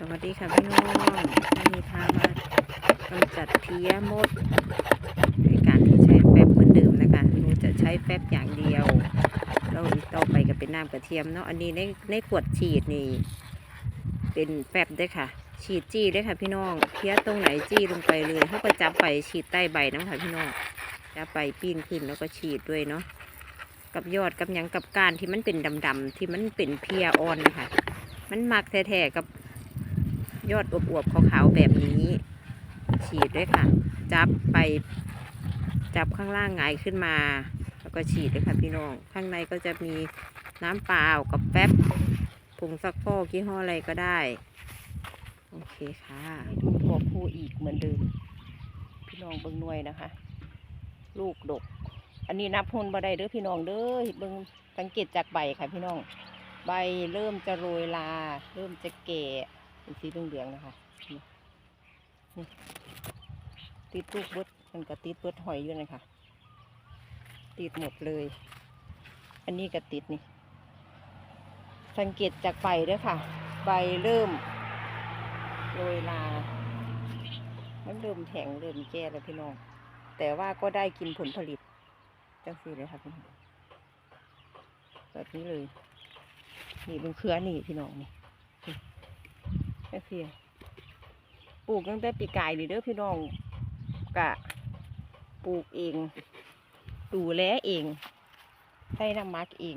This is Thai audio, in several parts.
สวัสดีค่ะพี่น้องวันนี้พามากำจัดเพี้ยมดในการที่ใช้แฟบเหมือนเดิมนะคะหนูจะใช้แฟบอย่างเดียวแล้วอีกต่อไปก็เป็นน้ำกระเทียมเนาะอันนี้ในในขวดฉีดนี่เป็นแฟบด้วยค่ะ ฉีดจี้ด้วยค่ะ พี่น้องเพี้ยตรงไหนจี้ลงไปเลยเขาก็จับไปฉีดใต้ใบน้ำค่ะพี่น้องจับไปปีนขึ้นแล้วก็ฉีดด้วยเนาะกับยอดกับยังกับการที่มันเป็นดำๆที่มันเป็นเพียอ่อนนะคะมันมักแท้ๆกับ ยอดอวบๆขาวๆแบบนี้ ฉีดด้วยค่ะ จับไปจับข้างล่างหงขึ้นมา แล้วก็ฉีดด้วยค่ะพี่น้อง ข้างในก็จะมีน้ำเปล่ากับแป๊บผงซักฟอกยี่ห้ออะไรก็ได้ โอเคค่ะทุกถั่วพูอีกเหมือนเดิม พี่น้องเบิ้งหน่วยนะคะ ลูกดก อันนี้นับพนบ่ได้เด้อพี่น้องเด้อเบิ้งสังเกตจากใบค่ะพี่น้อง ใบเริ่มจะโรยลา เริ่มจะแก่ เป็นสีเหลืองๆนะคะนี่ติดลูกเบิดมันก็ติดเบิดหอยอยู่นะคะติดหมดเลย อันนี้ก็ติดนี่ สังเกตจากใบด้วยค่ะ ใบเริ่มโรยลามันเริ่มแข็งเริ่มแก่แล้วพี่น้อง แต่ว่าก็ได้กินผลผลิตจังสีเลยค่ะพี่น้องแบบนี้เลย นี่เป็นเครือนี่พี่น้องนี่ นี่แค่เพียปลูกตั้งแต่ปีกายนี่เด้อพี่น้องกะปลูกเองดูแลเองใส่น้ำมักเอง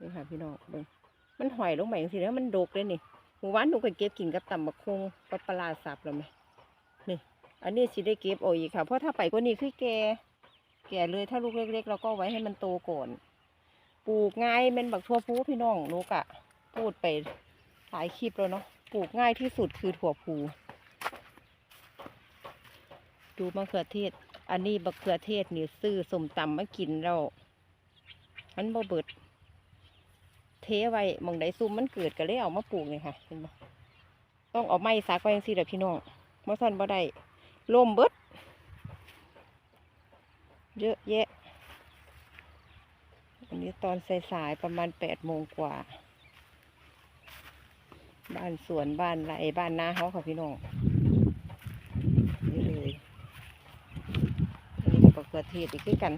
นี่ค่ะพี่น้องเบิ่งมันหอยลงไปสิแล้วมันดกเลยนี่หมู่บ้านหนูก็เก็บกินกับตำบักคงกับปลาร้าสับแล้วไหมนี่ อันนี้สิได้เก็บเอาอีกค่ะ เพราะถ้าไปกว่านี้คือแก แก่เลยถ้าลูกเล็กๆเราก็ไว้ให้มันโตก่อน ปลูกง่ายเป็นบักทั่วพูพี่น้องลูกอะพูดไปหลายคลิปแล้วเนาะปลูกง่ายที่สุดคือถั่วพูดูมะเขือเทศ อันนี้มะเขือเทศนี่ซื้อสมตำมากินแล้วมันบ่เบิด เทไว้มองใดซุ่มมันเกิดก็เลยเอามาปลูกนี่ค่ะเห็นไหมต้องเอาไม้ซักไว้ยังสิเด้อพี่น้องมาสั่นบ่ได้ล่มเบิดเยอะแยะอั นี้ตอนสายๆประมาณแปดโมงกว่า บ้านสวนบ้านไรบ้านนาเขาค่ะพี่น้องนี่เลยนนี้ก็มะเขือเทศอีกคือกัน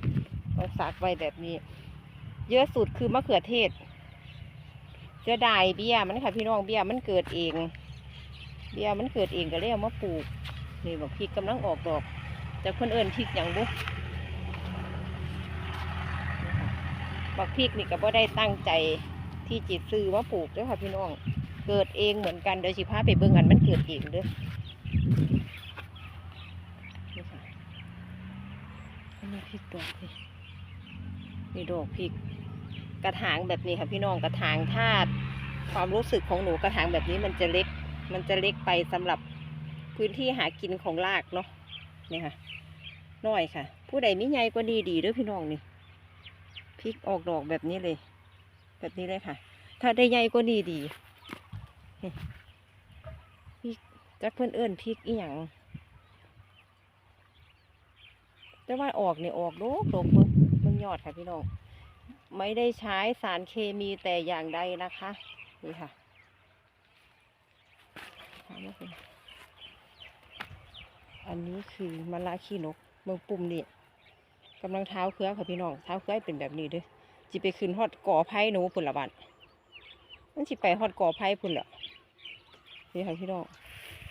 ต้องซักไว้แบบนี้ เยอะสุดคือมะเขือเทศเจะได้เบี้ยมันค่ะพี่น้องเบี้ยมันเกิดเอง เบี้ยมันเกิดเองก็เลยเอามาปลูกนี่บอกพริกกำลังออกดอก แต่คนเอิญพริกอย่างบุ บักพริกนี่ก็บ่ได้ตั้งใจที่จิตซื้อมาปลูกด้วยค่ะพี่น้อง เกิดเองเหมือนกันเดี๋ยวสิพาไปเบิ่งอันมันเกิดเองเด้อนี่ค่ะอันนี้พริกดอกนี่นี่ดอกพริก กระถางแบบนี้ค่ะพี่น้องกระถางถ้าความรู้สึกของหนูกระถางแบบนี้มันจะเล็ก มันจะเล็กไปสำหรับพื้นที่หากินของรากเนาะนี่ค่ะน้อยค่ะ ผู้ใดมีใหญ่กว่านี้ดีด้อพี่น้องนี่ ริกออกดอกแบบนี้เลย แบบนี้เลยค่ะ ถ้าได้ใหญ่ก็ดีดีนี่พริกจักเพื่อนเอิญพริกอีหยังแต่ว่าออกเนี่ยออกโดกโดกเบิ่งยอดค่ะพี่น้องไม่ได้ใช้สารเคมีแต่อย่างใดนะคะ นี่ค่ะอันนี้คือมะละขี้นกเมืองปุ่มเนี่ กำลังเท้าเครือค่ะพี่น้องเท้าเครือเป็นแบบนี้เด้อจิไปขึ้นฮอดก่อไผ่หนูพุ่นละบัดมันจิไปฮอดก่อไผ่พุ่นละนี่ค่ะพี่น้อง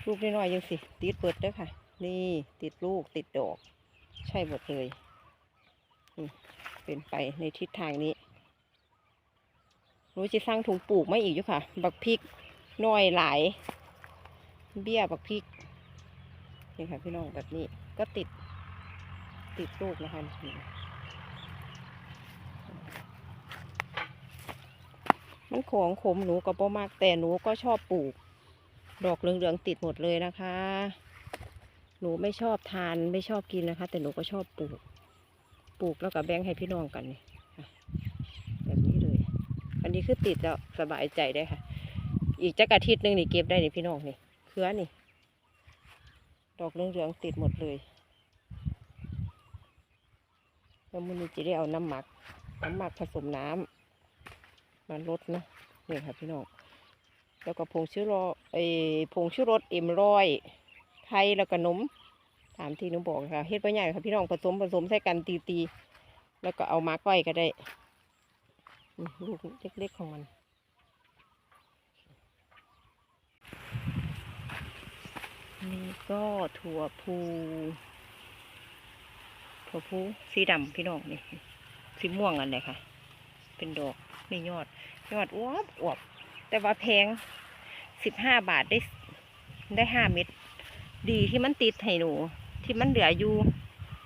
ลูกน้อยๆยังสิติดเปิดเด้อค่ะ นี่ติดลูกติดดอก ใช่หมดเลยเป็นไปในทิศทางนี้หนูจะสร้างถุงปลูกไม่อีกอยู่ค่ะ บักพริกน้อยหลาย เบี้ยบักพริกนี่ค่ะพี่น้องแบบนี้ก็ติด ติดลูกนะคะมันของขมหนูก็บ่มากแต่หนูก็ชอบปลูก ดอกเหลืองๆติดหมดเลยนะคะ หนูไม่ชอบทานไม่ชอบกินนะคะ แต่หนูก็ชอบปลูก ปลูกแล้วก็แบ่งให้พี่น้องกันนี่แบบนี้เลย อันนี้คือติดแล้วสบายใจได้ค่ะ อีกจักอาทิตย์หนึงนี่เก็บได้นี่พี่น้องนี่เครือนี่ ดอกเหลืองๆติดหมดเลย แล้วมันจะได้เอาน้ำหมัก น้ำหมักผสมน้ำมาลดนะนี่ค่ะพี่น้องแล้วก็ผงชูรสไอผงชูรสเอ็มร้อยไทยแล้วก็นมตามที่หนุบอกค่ะเฮ็ดไปใหญ่ค่ะพี่น้องผสมผสมใส่กันตีตีๆแล้วก็เอามาก้อยก็ได้ลูกเล็กๆของมันนี่ก็ถั่วพู ถั่วพูสีดำพี่น้องนี่สีม่วงอันเลยค่ะ เป็นดอกนี่ยอด ยอดอวบอวบแต่ว่าแพงสิบห้าบาทได้ได้ห้าเม็ดดีที่มันติดให้หนู ที่มันเหลืออยู่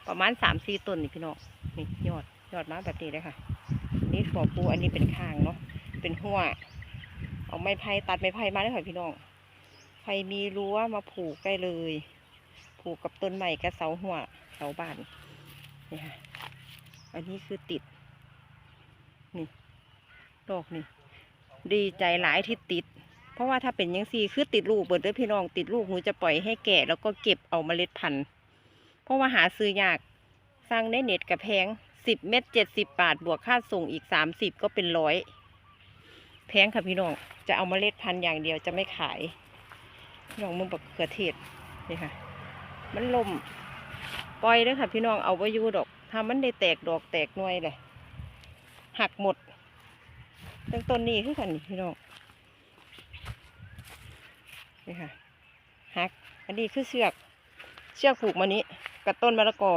ประมาณสามสี่ต้นนี่พี่น้องนี่ยอดยอดมาแบบนี้เลยค่ะ นี่ถั่วพูอันนี้เป็นข้างเนาะเป็นหัวเอาไม้ไผ่ตัดไม้ไผ่มาเลยค่ะพี่น้องใครมีรั้วมาผูกได้เลย ผูกกับต้นใหม่กับเสาหัวเสาบ้าน นี่ค่ะ อันนี้คือติด นี่ดอกนี่ ดีใจหลายที่ติด เพราะว่าถ้าเป็นยังซีคือติดลูกเบิดด้วยพี่น้องติดลูกหนูจะปล่อยให้แก่แล้วก็เก็บเอาเมล็ดพันธุ์ เพราะว่าหาซื้อยากสร้างในเน็ตกับแพงสิบเม็ดเจ็ดสิบบาท บวกค่าส่งอีกสามสิบก็เป็นร้อยแพงค่ะพี่น้อง จะเอาเมล็ดพันธุ์อย่างเดียวจะไม่ขายพี่น้องมึงบักเขือเทศนี่ค่ะ มันลม ปล่อยเลยค่ะพี่น้องเอาไว้อยู่ดอกถ้ามันได้แตกดอกแตกหน่วยเลยหักหมดตั้งต้นนี้คือกันนี่พี่น้องนี่ค่ะหักอันนี้คือเชือกเชือกผูกมานี้กับต้นมะละกอ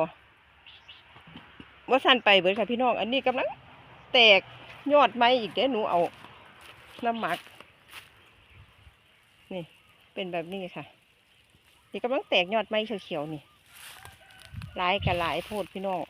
ว่าสั้นไปเบิดค่ะพี่น้องอันนี้กำลังแตกยอดไม้อีกเด้อหนูเอาน้ำหมัก นี่เป็นแบบนี้ค่ะนี่กำลังแตกยอดไม้เขียวๆนี่ หลายกับหลายโพดพี่น้อง